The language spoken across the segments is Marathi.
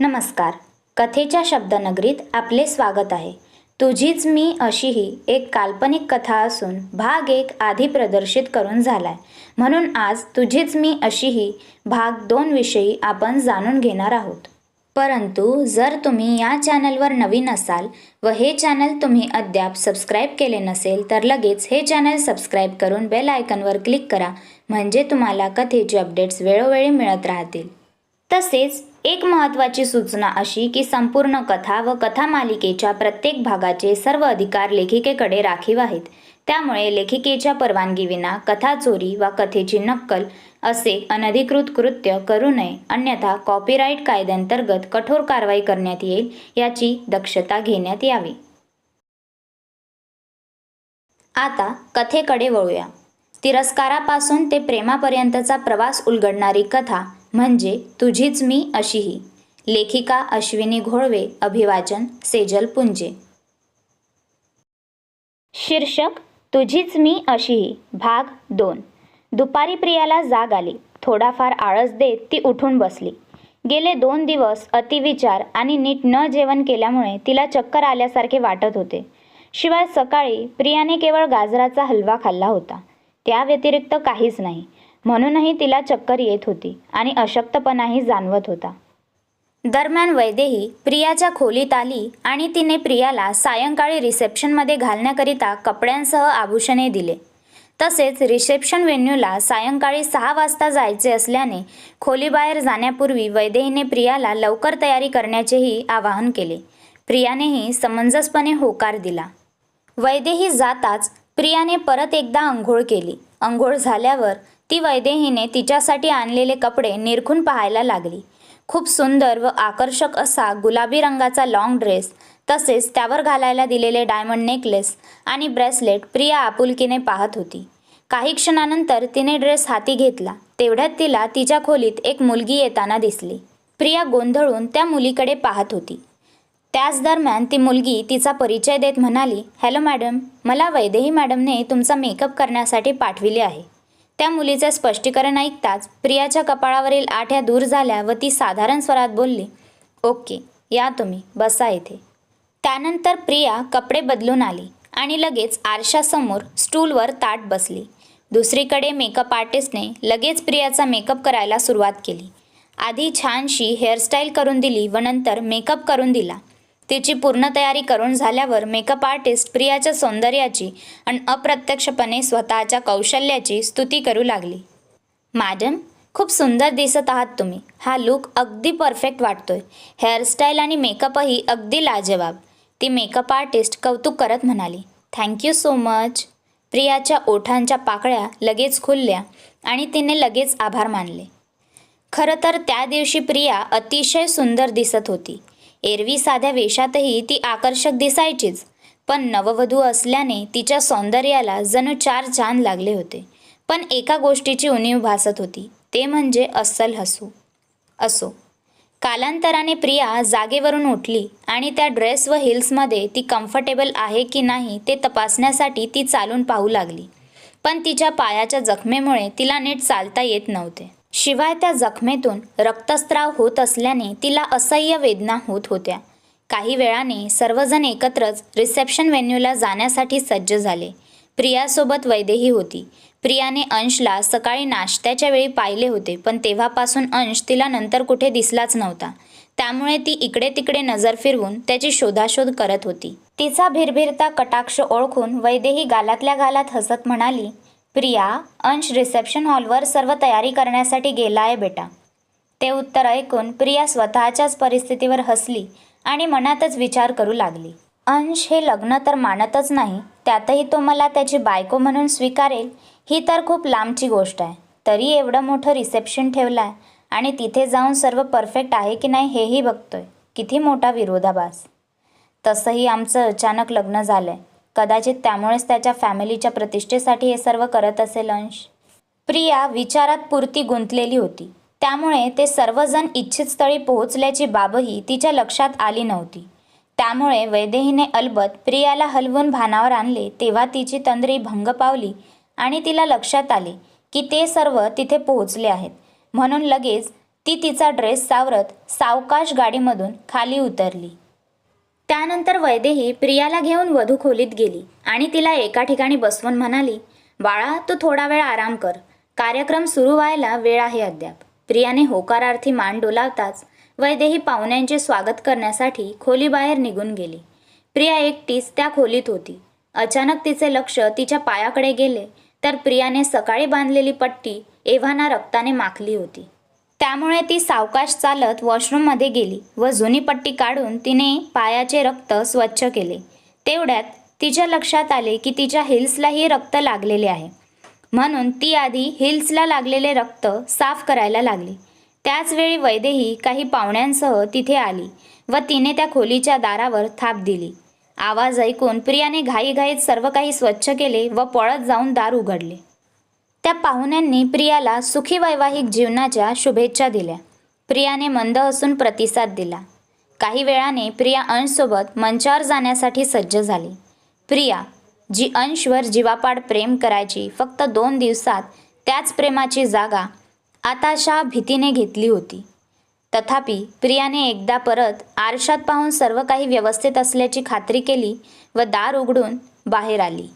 नमस्कार. कथेच्या शब्दनगरीत आपले स्वागत आहे. तुझीच मी अशीही एक काल्पनिक कथा असून भाग एक आधी प्रदर्शित करून झालाय. म्हणून आज तुझीच मी अशीही भाग दोन विषयी आपण जाणून घेणार आहोत. परंतु जर तुम्ही या चॅनलवर नवीन असाल व हे चॅनल तुम्ही अद्याप सबस्क्राईब केले नसेल तर लगेच हे चॅनल सबस्क्राईब करून बेल आयकनवर क्लिक करा म्हणजे तुम्हाला कथेचे अपडेट्स वेळोवेळी मिळत राहतील. तसेच एक महत्त्वाची सूचना अशी की संपूर्ण कथा व कथा मालिकेच्या प्रत्येक भागाचे सर्व अधिकार लेखिकेकडे राखीव आहेत. त्यामुळे लेखिकेच्या परवानगीविना कथा चोरी वा कथेची नक्कल असे अनधिकृत कृत्य करू नये. अन्यथा कॉपीराईट कायद्यांतर्गत कठोर कारवाई करण्यात येईल याची दक्षता घेण्यात यावी. आता कथेकडे वळूया. तिरस्कारापासून ते प्रेमापर्यंतचा प्रवास उलगडणारी कथा म्हणजे तुझीच मी अशीही. लेखिका अश्विनी घोळवे अभिवाचन सेजल पुंजे. शीर्षक तुझीच मी अशीही भाग दोन. दुपारी प्रियाला जाग आली. थोडाफार आळस देत ती उठून बसली. गेले दोन दिवस अतिविचार आणि नीट न जेवण केल्यामुळे तिला चक्कर आल्यासारखे वाटत होते. शिवाय सकाळी प्रियाने केवळ गाजराचा हलवा खाल्ला होता. त्या व्यतिरिक्त काहीच नाही. म्हणूनही तिला चक्कर येत होती आणि अशक्तपणाही जाणवत होता. दरम्यान वैदेही प्रियाच्या खोलीत आली आणि तिने प्रियाला सायंकाळी रिसेप्शनमध्ये घालण्याकरिता कपड्यांसह आभूषणे दिले. तसेच रिसेप्शन व्हेन्यूला सायंकाळी सहा वाजता जायचे असल्याने खोलीबाहेर जाण्यापूर्वी वैदेहीने प्रियाला लवकर तयारी करण्याचेही आवाहन केले. प्रियानेही समंजसपणे होकार दिला. वैदेही जाताच प्रियाने परत एकदा आंघोळ केली. आंघोळ झाल्यावर ती वैदेहीने तिच्यासाठी आणलेले कपडे निरखून पाहायला लागली. खूप सुंदर व आकर्षक असा गुलाबी रंगाचा लाँग ड्रेस तसेच त्यावर घालायला दिलेले डायमंड नेकलेस आणि ब्रेसलेट प्रिया आपुलकीने पाहत होती. काही क्षणानंतर तिने ड्रेस हाती घेतला. तेवढ्यात तिला तिच्या खोलीत एक मुलगी येताना दिसली. प्रिया गोंधळून त्या मुलीकडे पाहत होती. त्याच दरम्यान ती मुलगी तिचा परिचय देत म्हणाली हॅलो मॅडम मला वैदेही मॅडमने तुमचा मेकअप करण्यासाठी पाठविले आहे. त्या मुलीचे स्पष्टीकरण ऐकताच प्रियाच्या कपाळावरील आठ्या दूर झाल्या व ती साधारण स्वरात बोलली ओके या तुम्ही बसा इथे. त्यानंतर प्रिया कपडे बदलून आली आणि लगेच आरशासमोर स्टूलवर ताट बसली. दुसरीकडे मेकअप आर्टिस्टने लगेच प्रियाचा मेकअप करायला सुरुवात केली. आधी छानशी हेअरस्टाईल करून दिली व नंतर मेकअप करून दिला. तिची पूर्ण तयारी करून झाल्यावर मेकअप आर्टिस्ट प्रियाच्या सौंदर्याची आणि अप्रत्यक्षपणे स्वतःच्या कौशल्याची स्तुती करू लागली. मॅडम खूप सुंदर दिसत आहात तुम्ही. हा लुक अगदी परफेक्ट वाटतोय. हेअरस्टाईल आणि मेकअपही अगदी लाजवाब. ती मेकअप आर्टिस्ट कौतुक करत म्हणाली. थँक्यू सो मच प्रियाच्या ओठांच्या पाकळ्या लगेच खुलल्या आणि तिने लगेच आभार मानले. खरं तर त्या दिवशी प्रिया अतिशय सुंदर दिसत होती. एरवी साध्या वेशातही ती आकर्षक दिसायचीच. पण नववधू असल्याने तिच्या सौंदर्याला जणू चार चांद लागले होते. पण एका गोष्टीची उणीव भासत होती. ते म्हणजे अस्सल हसू. असो. कालांतराने प्रिया जागेवरून उठली आणि त्या ड्रेस व हिल्समध्ये ती कम्फर्टेबल आहे की नाही ते तपासण्यासाठी ती चालून पाहू लागली. पण तिच्या पायाच्या जखमेमुळे तिला नीट चालता येत नव्हते. शिवाय त्या जखमेतून रक्तस्त्राव होत असल्याने तिला असह्य वेदना होत होत्या. काही वेळाने सर्वजण एकत्रच रिसेप्शन व्हेन्यूला जाण्यासाठी सज्ज झाले. प्रियासोबत वैदेही होती. प्रियाने अंशला सकाळी नाश्त्याच्या वेळी पाहिले होते पण तेव्हापासून अंश तिला नंतर कुठे दिसलाच नव्हता. त्यामुळे ती इकडे तिकडे नजर फिरवून त्याची शोधाशोध करत होती. तिचा भिरभिरता कटाक्ष ओळखून वैदेही गालातल्या गालात हसत म्हणाली प्रिया अंश रिसेप्शन हॉलवर सर्व तयारी करण्यासाठी गेला आहे बेटा. ते उत्तर ऐकून प्रिया स्वतःच्याच परिस्थितीवर हसली आणि मनातच विचार करू लागली. अंश हे लग्न तर मानतच नाही त्यातही तो मला त्याची बायको म्हणून स्वीकारेल ही तर खूप लांबची गोष्ट आहे. तरी एवढं मोठं रिसेप्शन ठेवलं आहे आणि तिथे जाऊन सर्व परफेक्ट आहे की नाही हेही बघतोय. किती मोठा विरोधाभास. तसंही आमचं अचानक लग्न झालं आहे कदाचित त्यामुळेच त्याच्या फॅमिलीच्या प्रतिष्ठेसाठी हे सर्व करत असेल अंश. प्रिया विचारात पुरती गुंतलेली होती. त्यामुळे ते सर्वजण इच्छित स्थळी पोहोचल्याची बाबही तिच्या लक्षात आली नव्हती. त्यामुळे वैदेहीने अलबत प्रियाला हलवून भानावर आणले तेव्हा तिची तंद्री भंग पावली आणि तिला लक्षात आले की ते सर्व तिथे पोहोचले आहेत. म्हणून लगेच ती तिचा ड्रेस सावरत सावकाश गाडीमधून खाली उतरली. त्यानंतर वैदेही प्रियाला घेऊन वधू खोलीत गेली आणि तिला एका ठिकाणी बसवून म्हणाली बाळा तू थोडा वेळ आराम कर. कार्यक्रम सुरू व्हायला वेळ आहे अद्याप प्रियाने होकारार्थी मान डोलावताच वैदेही पाहुण्यांचे स्वागत करण्यासाठी खोलीबाहेर निघून गेली. प्रिया एकटीच त्या खोलीत होती. अचानक तिचे लक्ष तिच्या पायाकडे गेले तर प्रियाने सकाळी बांधलेली पट्टी एव्हाना रक्ताने माखली होती. त्यामुळे ती सावकाश चालत वॉशरूममध्ये गेली व जुनी पट्टी काढून तिने पायाचे रक्त स्वच्छ केले. तेवढ्यात तिच्या लक्षात आले की तिच्या हिल्सलाही रक्त लागलेले आहे. म्हणून ती आधी हिल्सला लागलेले रक्त साफ करायला लागली. त्याचवेळी वैदेही काही पाहुण्यांसह तिथे आली व तिने त्या खोलीच्या दारावर थाप दिली. आवाज ऐकून प्रियाने घाईघाईत सर्व काही स्वच्छ केले व पळत जाऊन दार उघडले. त्या पाहुण्यांनी प्रियाला सुखी वैवाहिक जीवनाच्या शुभेच्छा दिल्या. प्रियाने मंद असून प्रतिसाद दिला. काही वेळाने प्रिया अंशसोबत मंचावर जाण्यासाठी सज्ज झाली. प्रिया जी अंशवर जीवापाड प्रेम करायची फक्त दोन दिवसात त्याच प्रेमाची जागा आता अशा भीतीने घेतली होती. तथापि प्रियाने एकदा परत आरशात पाहून सर्व काही व्यवस्थित असल्याची खात्री केली व दार उघडून बाहेर आली.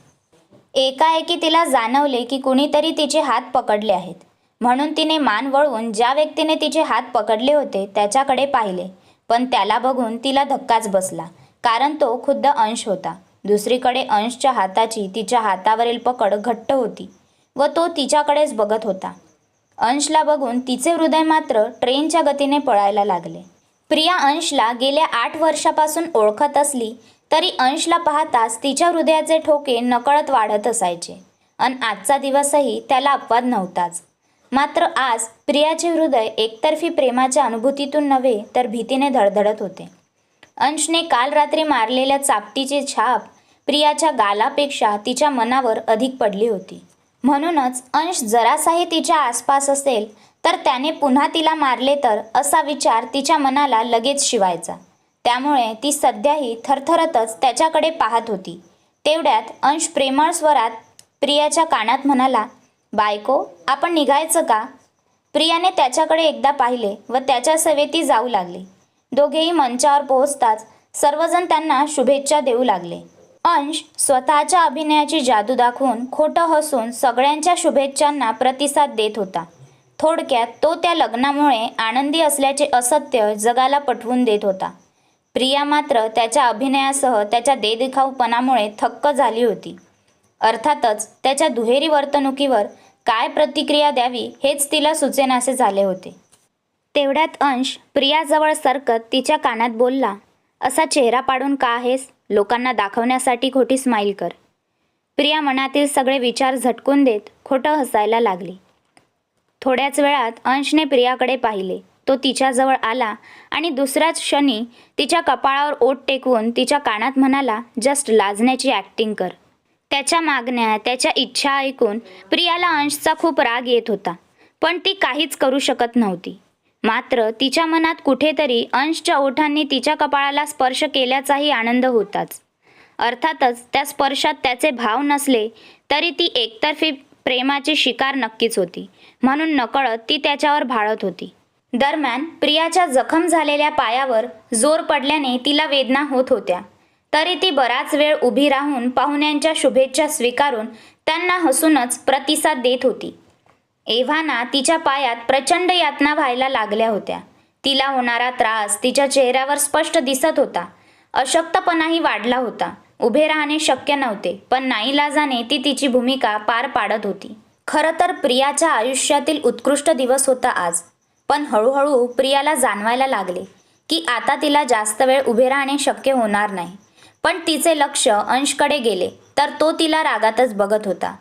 एकाएकी तिला जाणवले की कुणीतरी तिचे हात पकडले आहेत. म्हणून तिने मान वळवून ज्या व्यक्तीने तिचे हात पकडले होते त्याच्याकडे पाहिले. पण त्याला बघून तिला धक्काच बसला. कारण तो खुद्द अंश होता. दुसरीकडे अंशच्या हाताची तिच्या हातावरील पकड घट्ट होती व तो तिच्याकडेच बघत होता. अंशला बघून तिचे हृदय मात्र ट्रेनच्या गतीने पळायला लागले. प्रिया अंशला गेल्या आठ वर्षापासून ओळखत असली तरी अंशला पाहताच तिच्या हृदयाचे ठोके नकळत वाढत असायचे. अन आजचा दिवसही त्याला अपवाद नव्हताच. मात्र आज प्रियाचे हृदय एकतर्फी प्रेमाच्या अनुभूतीतून नव्हे तर भीतीने धडधडत होते. अंशने काल रात्री मारलेल्या चापटीची छाप प्रियाच्या गालापेक्षा तिच्या मनावर अधिक पडली होती. म्हणूनच अंश जरासाही तिच्या आसपास असेल तर त्याने पुन्हा तिला मारले तर असा विचार तिच्या मनाला लगेच शिवायचा. त्यामुळे ती सध्याही थरथरतच त्याच्याकडे पाहत होती. तेवढ्यात अंश प्रेमळ स्वरात प्रियाच्या कानात म्हणाला बायको आपण निघायचं का? प्रियाने त्याच्याकडे एकदा पाहिले व त्याच्या सवेती जाऊ लागली. दोघेही मंचावर पोहोचताच सर्वजण त्यांना शुभेच्छा देऊ लागले. अंश स्वतःच्या अभिनयाची जादू दाखवून खोटं हसून सगळ्यांच्या शुभेच्छांना प्रतिसाद देत होता. थोडक्यात तो त्या लग्नामुळे आनंदी असल्याचे असत्य जगाला पटवून देत होता. प्रिया मात्र त्याच्या अभिनयासह त्याच्या देदेखाऊपणामुळे थक्क झाली होती. अर्थातच त्याच्या दुहेरी वर्तणुकीवर काय प्रतिक्रिया द्यावी हेच तिला सुचेनासे झाले होते. तेवढ्यात अंश प्रियाजवळ सरकत तिच्या कानात बोलला असा चेहरा पाडून का आहेस? लोकांना दाखवण्यासाठी खोटी स्माईल कर. प्रिया मनातील सगळे विचार झटकून देत खोटं हसायला लागली. थोड्याच वेळात अंशने प्रियाकडे पाहिले. तो तिच्याजवळ आला आणि दुसऱ्याच क्षणी तिच्या कपाळावर ओठ टेकवून तिच्या कानात म्हणाला जस्ट लाजण्याची ॲक्टिंग कर. त्याच्या मागण्या त्याच्या इच्छा ऐकून प्रियाला अंशचा खूप राग येत होता पण ती काहीच करू शकत नव्हती. मात्र तिच्या मनात कुठेतरी अंशच्या ओठांनी तिच्या कपाळाला स्पर्श केल्याचाही आनंद होताच. अर्थातच त्या स्पर्शात त्याचे भाव नसले तरी ती एकतर्फी प्रेमाची शिकार नक्कीच होती म्हणून नकळत ती त्याच्यावर भाळत होती. दरम्यान प्रियाच्या जखम झालेल्या पायावर जोर पडल्याने तिला वेदना होत होत्या. तरी ती बराच वेळ उभी राहून पाहुण्यांच्या शुभेच्छा स्वीकारून त्यांना हसूनच प्रतिसाद देत होती. एव्हाना तिच्या पायात प्रचंड यातना व्हायला लागल्या होत्या. तिला होणारा त्रास तिच्या चेहऱ्यावर स्पष्ट दिसत होता. अशक्तपणाही वाढला होता. उभे राहणे शक्य नव्हते पण नाईलाजाने ती तिची भूमिका पार पाडत होती. खरं तर प्रियाच्या आयुष्यातील उत्कृष्ट दिवस होता आज. पण हळूहळू प्रियाला जाणवायला लागले की आता तिला जास्त वेळ उभे राहणे शक्य होणार नाही. पण तिचे लक्ष अंशकडे गेले तर तो तिला रागातच बघत होता.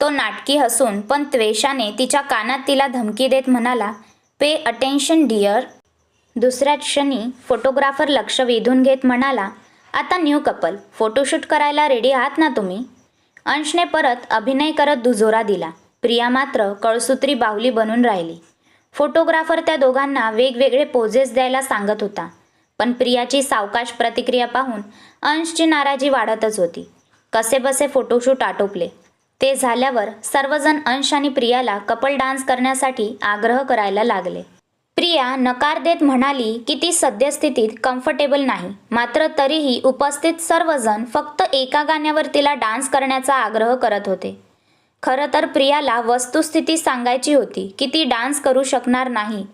तो नाटकी हसून पण त्वेषाने तिच्या कानात तिला धमकी देत म्हणाला पे अटेन्शन डिअर. दुसऱ्या क्षणी फोटोग्राफर लक्ष वेधून घेत म्हणाला आता न्यू कपल फोटोशूट करायला रेडी आहात ना तुम्ही? अंशने परत अभिनय करत दुजोरा दिला. प्रिया मात्र कळसूत्री बाहुली बनून राहिली. फोटोग्राफर त्या दोघांना वेगवेगळे पोजेस द्यायला सांगत होता. पण प्रियाची सावकाश प्रतिक्रिया पाहून अंशची नाराजी वाढतच होती. कसेबसे फोटोशूट आटोपले. ते झाल्यावर सर्वजण अंश आणि प्रियाला कपल डान्स करण्यासाठी आग्रह करायला लागले. प्रिया नकार देत म्हणाली की ती सद्यस्थितीत कम्फर्टेबल नाही. मात्र तरीही उपस्थित सर्वजण फक्त एका गाण्यावर तिला डान्स करण्याचा आग्रह करत होते. खरं तर प्रियाला वस्तुस्थिती सांगायची होती की ती डान्स करू शकणार नाही.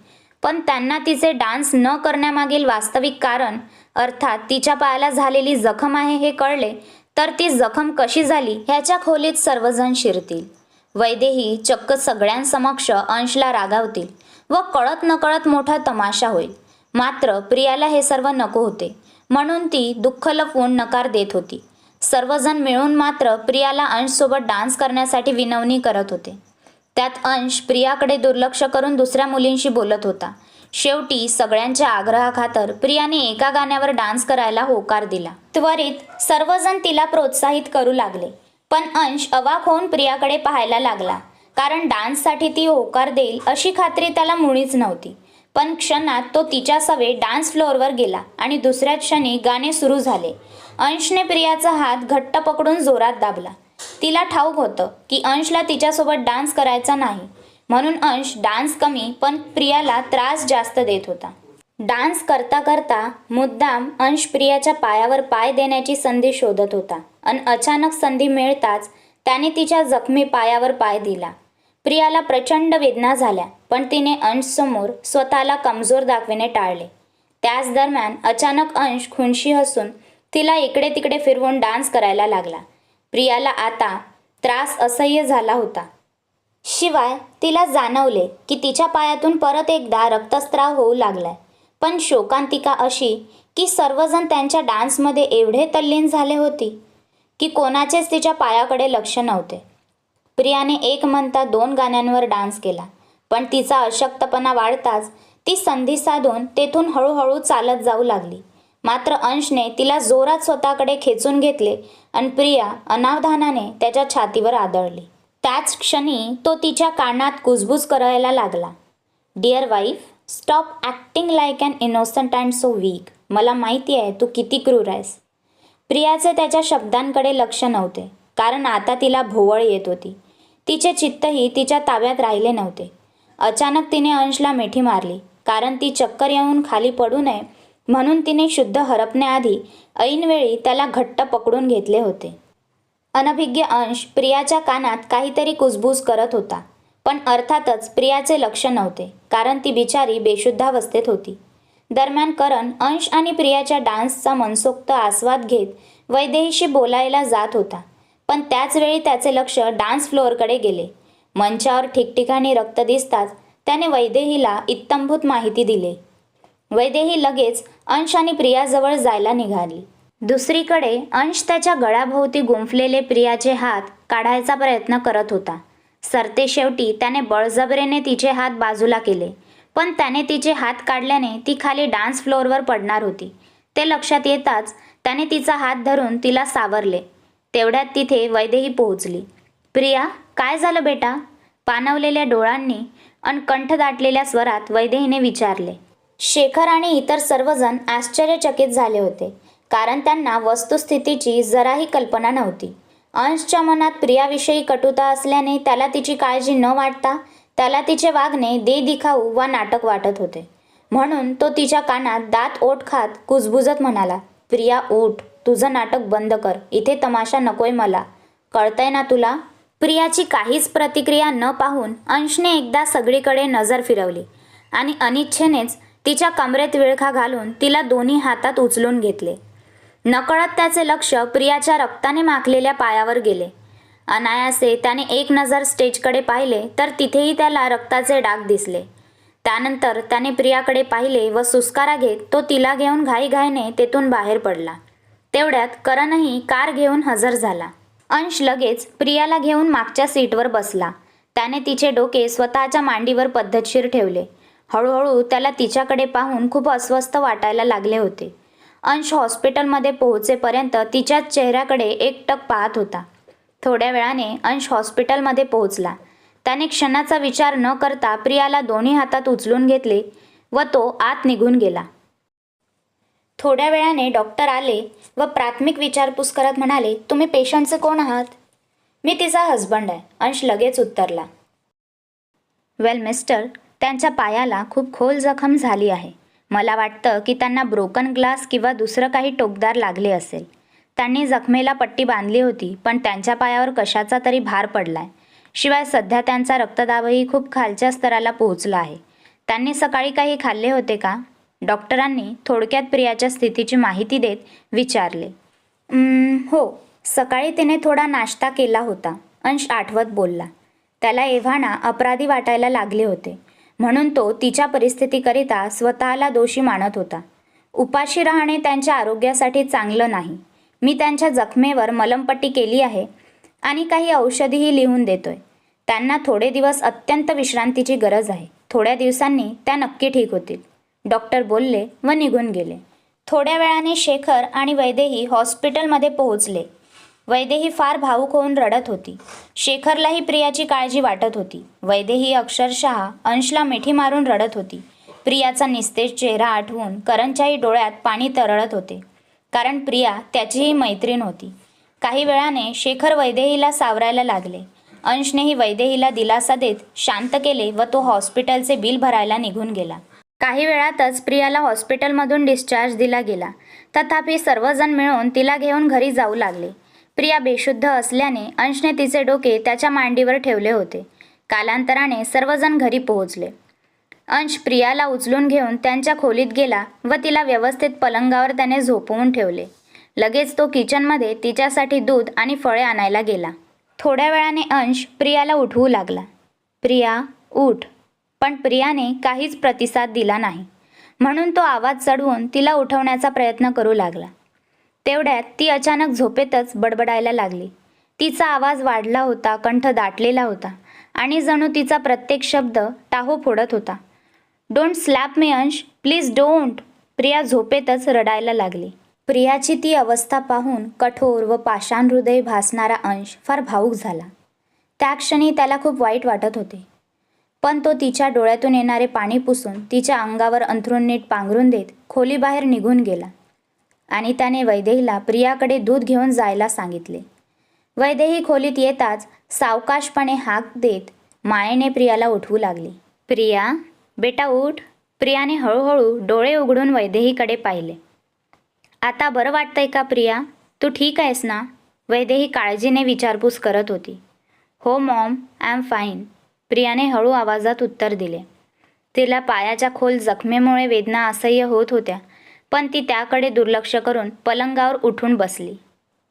पण त्यांना तिचे डान्स न करण्यामागील वास्तविक कारण अर्थात तिच्या पायाला झालेली जखम आहे हे कळले तर ती जखम कशी झाली ह्याच्या खोलीत सर्वजण शिरतील. वैदेही चक्क सगळ्यांसमक्ष अंशला रागावतील व कळत नकळत मोठा तमाशा होईल. मात्र प्रियाला हे सर्व नको होते. म्हणून ती दुःख लपवून नकार देत होती. सर्वजण मिळून मात्र प्रियाला अंशसोबत डान्स करण्यासाठी विनवणी करत होते. त्यात अंश प्रियाकडे दुर्लक्ष करून दुसऱ्या मुलींशी बोलत होता. शेवटी सगळ्यांच्या आग्रहाखातर प्रियाने एका गाण्यावर डान्स करायला होकार दिला. त्वरित सर्वजण तिला प्रोत्साहित करू लागले. पण अंश अवाक होऊन प्रियाकडे पाहायला लागला. कारण डान्ससाठी ती होकार देईल अशी खात्री त्याला मुळीच नव्हती. पण क्षणात तो तिच्या सवे डान्स फ्लोअरवर गेला आणि दुसऱ्या क्षणी गाणे सुरू झाले. अंशने प्रियाचा हात घट्ट पकडून जोरात दाबला. तिला ठाऊक होतं की अंशला तिच्यासोबत डान्स करायचा नाही. म्हणून अंश डान्स कमी पण प्रियाला त्रास जास्त देत होता. डान्स करता करता मुद्दाम अंश प्रियाच्या पायावर पाय देण्याची संधी शोधत होता आणि अचानक संधी मिळताच त्याने तिच्या जखमी पायावर पाय दिला. प्रियाला प्रचंड वेदना झाल्या पण तिने अंशसमोर स्वतःला कमजोर दाखविणे टाळले. त्याच दरम्यान अचानक अंश खुनशी हसून तिला इकडे तिकडे फिरवून डान्स करायला लागला. प्रियाला आता त्रास असह्य झाला होता. शिवाय तिला जाणवले की तिच्या पायातून परत एकदा रक्तस्त्राव होऊ लागलाय. पण शोकांतिका अशी की सर्वजण त्यांच्या डान्समध्ये एवढे तल्लीन झाले होती की कोणाचेच तिच्या पायाकडे लक्ष नव्हते. प्रियाने एक म्हणता दोन गाण्यांवर डान्स केला पण तिचा अशक्तपणा वाढताच ती संधी साधून तेथून हळूहळू चालत जाऊ लागली. मात्र अंशने तिला जोरात स्वतःकडे खेचून घेतले आणि प्रिया अनावधानाने त्याच्या छातीवर आदळली. त्याच क्षणी तो तिच्या कानात कुजबूज करायला लागला. Dear wife stop acting like an innocent and so weak मला माहिती आहे तू किती क्रूर आहेस. प्रियाचे त्याच्या शब्दांकडे लक्ष नव्हते कारण आता तिला भोवळ येत होती. तिचे चित्तही तिच्या ताब्यात राहिले नव्हते. अचानक तिने अंशला मिठी मारली कारण ती चक्कर येऊन खाली पडू नये म्हणून तिने शुद्ध हरपण्याआधी ऐनवेळी त्याला घट्ट पकडून घेतले होते. अनभिज्ञ अंश प्रियाच्या कानात काहीतरी कुजबूज करत होता पण अर्थातच प्रियाचे लक्ष नव्हते कारण ती बिचारी बेशुद्धावस्थेत होती. दरम्यान करण अंश आणि प्रियाच्या डान्सचा मनसोक्त आस्वाद घेत वैदेहीशी बोलायला जात होता पण त्याचवेळी त्याचे लक्ष डान्स फ्लोअरकडे गेले. मंचावर ठिकठिकाणी रक्त दिसताच त्याने वैदेहीला इत्तंभूत माहिती दिली. वैदेही लगेच अंश आणि प्रियाजवळ जायला निघाली. दुसरीकडे अंश त्याच्या गळ्याभोवती गुंफलेले प्रियाचे हात काढायचा प्रयत्न करत होता. सरते शेवटी त्याने बळजबरीने तिचे हात बाजूला केले. पण त्याने तिचे हात काढल्याने ती खाली डान्स फ्लोअरवर पडणार होती. ते लक्षात येताच त्याने तिचा हात धरून तिला सावरले. तेवढ्यात तिथे वैदेही पोहोचली. प्रिया काय झालं बेटा? पानवलेल्या डोळ्यांनी अन कंठ दाटलेल्या स्वरात वैदेहीने विचारले. शेखर आणि इतर सर्वजण आश्चर्यचकित झाले होते कारण त्यांना वस्तुस्थितीची जराही कल्पना नव्हती. अंशच्या मनात प्रियाविषयी कटुता असल्याने त्याला तिची काळजी न वाटता त्याला तिचे वागणे दे दिखाऊ वा नाटक वाटत होते. म्हणून तो तिच्या कानात दात ओठ खात कुजबुजत म्हणाला प्रिया उठ तुझं नाटक बंद कर इथे तमाशा नकोय मला. कळतंय ना तुला? प्रियाची काहीच प्रतिक्रिया न पाहून अंशने एकदा सगळीकडे नजर फिरवली आणि अनिच्छेनेच तिच्या कमरेत विळखा घालून तिला दोन्ही हातात उचलून घेतले. नकळत त्याचे लक्ष प्रियाच्या रक्ताने माखलेल्या पायावर गेले. अनायासे त्याने एक नजर स्टेजकडे पाहिले तर तिथेही त्याला रक्ताचे डाग दिसले. त्यानंतर त्याने प्रियाकडे पाहिले व सुस्कारा घेत तो तिला घेऊन घाईघाईने तेथून बाहेर पडला. तेवढ्यात करणही कार घेऊन हजर झाला. अंश लगेच प्रियाला घेऊन मागच्या सीटवर बसला. त्याने तिचे डोके स्वतःच्या मांडीवर पद्धतशीर ठेवले. हळूहळू त्याला तिच्याकडे पाहून खूप अस्वस्थ वाटायला लागले होते. अंश हॉस्पिटलमध्ये पोहोचेपर्यंत तिच्याच चेहऱ्याकडे एकटक पाहत होता. थोड्या वेळाने अंश हॉस्पिटलमध्ये पोहोचला. त्याने क्षणाचा विचार न करता प्रियाला दोन्ही हातात उचलून घेतले व तो आत निघून गेला. थोड्या वेळाने डॉक्टर आले व प्राथमिक विचारपूस करत म्हणाले तुम्ही पेशंटचे कोण आहात? मी तिचा हजबंड आहे. अंश लगेच उत्तरला. वेल मिस्टर त्यांच्या पायाला खूप खोल जखम झाली आहे. मला वाटतं की त्यांना ब्रोकन ग्लास किंवा दुसरं काही टोकदार लागले असेल. त्यांनी जखमेला पट्टी बांधली होती पण त्यांच्या पायावर कशाचा तरी भार पडलाय. शिवाय सध्या त्यांचा रक्तदाबही खूप खालच्या स्तराला पोहोचला आहे. त्यांनी सकाळी काही खाल्ले होते का? डॉक्टरांनी थोडक्यात प्रियाच्या स्थितीची माहिती देत विचारले. हो. सकाळी तिने थोडा नाश्ता केला होता अंश आठवत बोलला. त्याला एव्हाना अपराधी वाटायला लागले होते. म्हणून तो तिच्या परिस्थितीकरिता स्वतःला दोषी मानत होता. उपाशी राहणे त्यांच्या आरोग्यासाठी चांगलं नाही. मी त्यांच्या जखमेवर मलमपट्टी केली आहे आणि काही औषधीही लिहून देतोय. त्यांना थोडे दिवस अत्यंत विश्रांतीची गरज आहे. थोड्या दिवसांनी त्या नक्की ठीक होतील. डॉक्टर बोलले व निघून गेले. थोड्या वेळाने शेखर आणि वैदेही हॉस्पिटलमध्ये पोहोचले. वैदेही फार भावूक होऊन रडत होती. शेखरलाही प्रियाची काळजी वाटत होती. वैदेही अक्षरशः अंशला मिठी मारून रडत होती. प्रियाचा निस्तेज चेहरा आठवून करणच्याही डोळ्यात पाणी तरळत होते. कारण प्रिया त्याचीही मैत्रीण होती. काही वेळाने शेखर वैदेहीला सावरायला लागले. अंशनेही वैदेहीला दिलासा देत शांत केले व तो हॉस्पिटलचे बिल भरायला निघून गेला. काही वेळातच प्रियाला हॉस्पिटलमधून डिस्चार्ज दिला गेला. तथापि सर्वजण मिळून तिला घेऊन घरी जाऊ लागले. प्रिया बेशुद्ध असल्याने अंशने तिचे डोके त्याच्या मांडीवर ठेवले होते. कालांतराने सर्वजण घरी पोहोचले. अंश प्रियाला उचलून घेऊन त्यांच्या खोलीत गेला व तिला व्यवस्थित पलंगावर त्याने झोपवून ठेवले. लगेच तो किचनमध्ये तिच्यासाठी दूध आणि फळे आणायला गेला. थोड्या वेळाने अंश प्रियाला उठवू लागला. प्रिया उठ. पण प्रियाने काहीच प्रतिसाद दिला नाही. म्हणून तो आवाज चढवून तिला उठवण्याचा प्रयत्न करू लागला. तेवढ्यात ती अचानक झोपेतच बडबडायला लागली. तिचा आवाज वाढला होता कंठ दाटलेला होता आणि जणू तिचा प्रत्येक शब्द टाहो फोडत होता. डोंट स्लॅप मे अंश. प्लीज डोंट प्रिया झोपेतच रडायला लागली. प्रियाची ती अवस्था पाहून कठोर व पाषाण हृदय भासणारा अंश फार भावूक झाला. त्या क्षणी त्याला खूप वाईट वाटत होते. पण तो तिच्या डोळ्यातून येणारे पाणी पुसून तिच्या अंगावर अंथरूण नीट पांघरून देत खोलीबाहेर निघून गेला. आणि त्याने वैदेहीला प्रियाकडे दूध घेऊन जायला सांगितले. वैदेही खोलीत येताच सावकाशपणे हाक देत मायेने प्रियाला उठवू लागली. प्रिया बेटा उठ. प्रियाने हळूहळू डोळे उघडून वैदेहीकडे पाहिले. आता बरं वाटतंय का प्रिया? तू ठीक आहेस ना? वैदेही काळजीने विचारपूस करत होती. हो मॉम आय एम फाईन. प्रियाने हळू आवाजात उत्तर दिले. तिला पायाच्या खोल जखमेमुळे वेदना असह्य होत होत्या. पण ती त्याकडे दुर्लक्ष करून पलंगावर उठून बसली.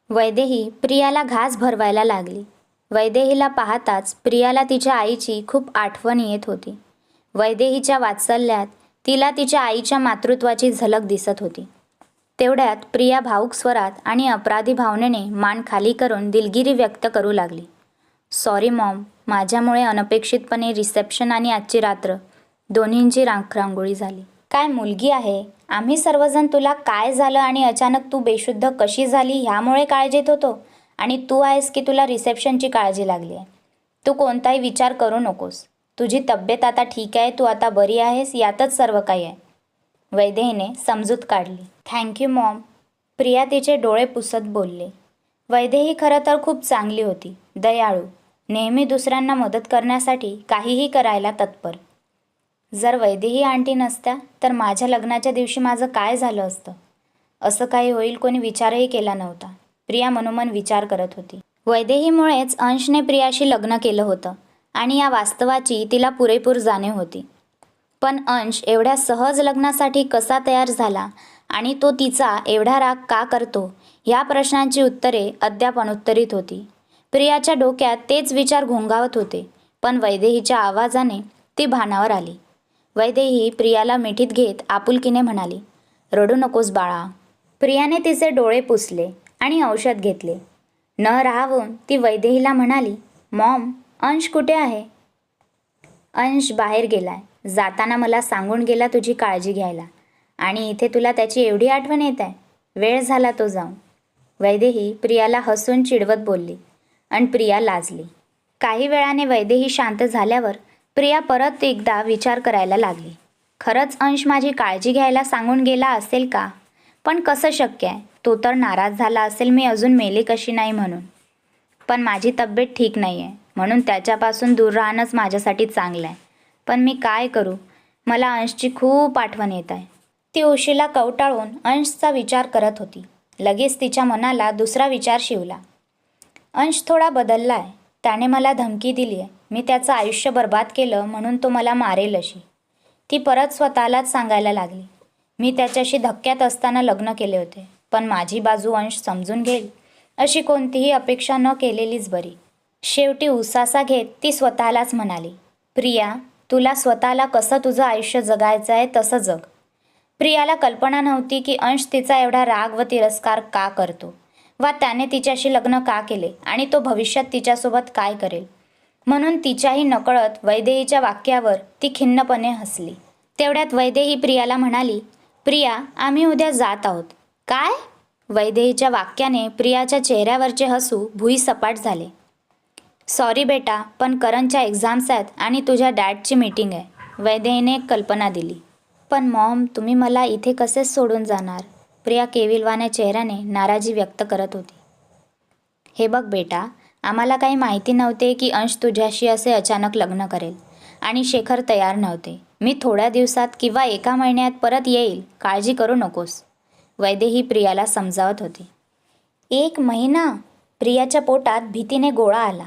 वैदेही प्रियाला घास भरवायला लागली. वैदेहीला पाहताच प्रियाला तिच्या आईची खूप आठवण येत होती. वैदेहीच्या वात्सल्यात तिला तिच्या आईच्या मातृत्वाची झलक दिसत होती. तेवढ्यात प्रिया भाऊक स्वरात आणि अपराधी भावनेने मान खाली करून दिलगिरी व्यक्त करू लागली. सॉरी मॉम माझ्यामुळे अनपेक्षितपणे रिसेप्शन आणि आजची रात्र दोन्हींची रांखरांगोळी झाली. काय मुलगी आहे? आम्ही सर्वजण तुला काय झालं आणि अचानक तू बेशुद्ध कशी झाली ह्यामुळे काळजीत होतो? आणि तू आहेस की तुला रिसेप्शनची काळजी लागली आहे तू कोणताही विचार करू नकोस. तुझी तब्येत आता ठीक आहे तू आता बरी आहेस यातच सर्व काही आहे. वैदेहीने समजूत काढली. थँक्यू मॉम प्रिया तिचे डोळे पुसत बोलले. वैदेही खरं तर खूप चांगली होती. दयाळू. नेहमी दुसऱ्यांना मदत करण्यासाठी काहीही करायला तत्पर. जर वैदेही आंटी नसत्या तर माझ्या लग्नाच्या दिवशी माझं काय झालं असतं? असं काही होईल कोणी विचारही केला नव्हता. प्रिया मनोमन विचार करत होती. वैदेहीमुळेच अंशने प्रियाशी लग्न केलं होतं आणि या वास्तवाची तिला पुरेपूर जाणीव होती. पण अंश एवढ्या सहज लग्नासाठी कसा तयार झाला आणि तो तिचा एवढा राग का करतो ह्या प्रश्नांची उत्तरे अद्याप अनुत्तरित होती. प्रियाच्या डोक्यात तेच विचार घोंगावत होते पण वैदेहीच्या आवाजाने ती भानावर आली. वैदेही प्रियाला मिठीत घेत आपुलकीने म्हणाली रडू नकोस बाळा. प्रियाने तिचे डोळे पुसले आणि औषध घेतले. न राहावून ती वैदेहीला म्हणाली मॉम अंश कुठे आहे? अंश बाहेर गेलाय. जाताना मला सांगून गेला तुझी काळजी घ्यायला आणि इथे तुला त्याची एवढी आठवण येत. आहे वेळ झाला तो जाऊन. वैदेही प्रियाला हसून चिडवत बोलली आणि प्रिया लाजली. काही वेळाने वैदेही शांत झाल्यावर प्रिया परत एकदा विचार करायला लागली. खरंच अंश माझी काळजी घ्यायला सांगून गेला असेल का? पण कसं शक्य आहे? तो तर नाराज झाला असेल मी अजून मेले कशी नाही म्हणून. पण माझी तब्येत ठीक नाही आहे म्हणून त्याच्यापासून दूर राहणंच माझ्यासाठी चांगलं आहे पण मी काय करू? मला अंशची खूप आठवण येत आहे. ती उशीला कवटाळून अंशचा विचार करत होती. लगेच तिच्या मनाला दुसरा विचार शिवला. अंश थोडा बदलला आहे त्याने मला धमकी दिली आहे मी त्याचं आयुष्य बर्बाद केलं म्हणून तो मला मारेल अशी. ती परत स्वतःलाच सांगायला लागली. मी त्याच्याशी धक्क्यात असताना लग्न केले होते पण माझी बाजू अंश समजून घेईल अशी कोणतीही अपेक्षा न केलेलीच बरी. शेवटी उसासा घेत ती स्वतःलाच म्हणाली प्रिया तुला स्वतःला कसं तुझं आयुष्य जगायचं आहे तसं जग. प्रियाला कल्पना नव्हती की अंश तिचा एवढा राग व तिरस्कार का करतो? वा त्याने तिच्याशी लग्न का केले? आणि तो भविष्यात तिच्यासोबत काय करेल? म्हणून तिच्याही नकळत वैदेहीच्या वाक्यावर ती खिन्नपणे हसली. तेवढ्यात वैदेही प्रियाला म्हणाली प्रिया आम्ही उद्या जात आहोत. काय? वैदेहीच्या वाक्याने प्रियाच्या चेहऱ्यावरचे हसू भुईसपाट झाले. सॉरी बेटा पण करणच्या एक्झाम्स आहेत आणि तुझ्या डॅडची मीटिंग आहे. वैदेहीने कल्पना दिली. पण मॉम तुम्ही मला इथे कसे सोडून जाणार? प्रिया केविलवाने चेहऱ्याने नाराजी व्यक्त करत होती. हे बघ बेटा आम्हाला काही माहिती नव्हते की अंश तुझ्याशी असे अचानक लग्न करेल. आणि शेखर तयार नव्हते. मी थोड्या दिवसात किंवा एका महिन्यात परत येईल. काळजी करू नकोस. वैदेही प्रियाला समजावत होती. एक महिना? प्रियाच्या पोटात भीतीने गोळा आला.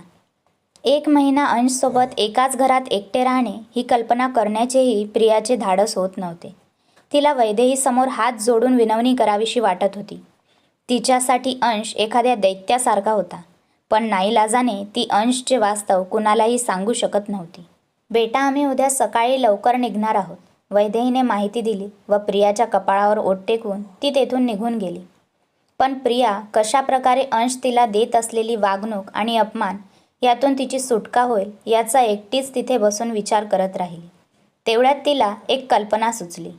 एक महिना अंशसोबत एकाच घरात एकटे राहणे ही कल्पना करण्याचेही प्रियाचे धाडस होत नव्हते. तिला वैदेहीसमोर हात जोडून विनवणी करावीशी वाटत होती. तिच्यासाठी अंश एखाद्या दैत्यासारखा होता. पण नाईलाजाने ती अंशचे वास्तव कुणालाही सांगू शकत नव्हती. बेटा आम्ही उद्या सकाळी लवकर निघणार आहोत. वैदेहीने माहिती दिली व प्रियाच्या कपाळावर ओट टेकून ती तेथून निघून गेली. पण प्रिया कशा प्रकारे अंश तिला देत असलेली वागणूक आणि अपमान यातून तिची सुटका होईल याचा एकटीच तिथे बसून विचार करत राहिली. तेवढ्यात तिला एक कल्पना सुचली.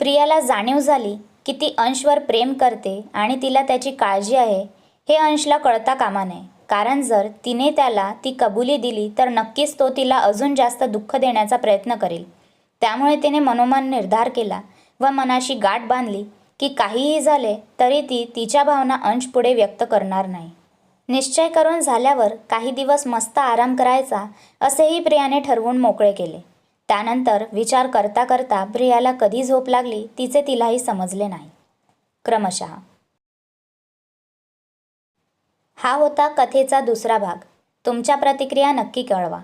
प्रियाला जाणीव झाली की ती अंशवर प्रेम करते आणि तिला त्याची काळजी आहे हे अंशला कळता कामा नये. कारण जर तिने त्याला ती कबुली दिली तर नक्कीच तो तिला अजून जास्त दुःख देण्याचा प्रयत्न करेल. त्यामुळे तिने मनोमन निर्धार केला व मनाशी गाठ बांधली की काहीही झाले तरी ती तिच्या भावना अंश पुढे व्यक्त करणार नाही. निश्चय करून झाल्यावर काही दिवस मस्त आराम करायचा असेही प्रियाने ठरवून मोकळे केले. त्यानंतर विचार करता करता प्रियाला कधी झोप लागली तिचे तिलाही समजले नाही. क्रमशः हा होता कथेचा दुसरा भाग. तुमच्या प्रतिक्रिया नक्की कळवा.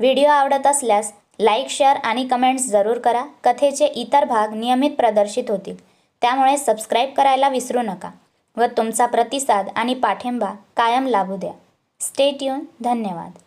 व्हिडिओ आवडत असल्यास लाईक शेअर आणि कमेंट्स जरूर करा. कथेचे इतर भाग नियमित प्रदर्शित होतील. त्यामुळे सबस्क्राईब करायला विसरू नका व तुमचा प्रतिसाद आणि पाठिंबा कायम लाभू द्या. स्टे ट्यून धन्यवाद.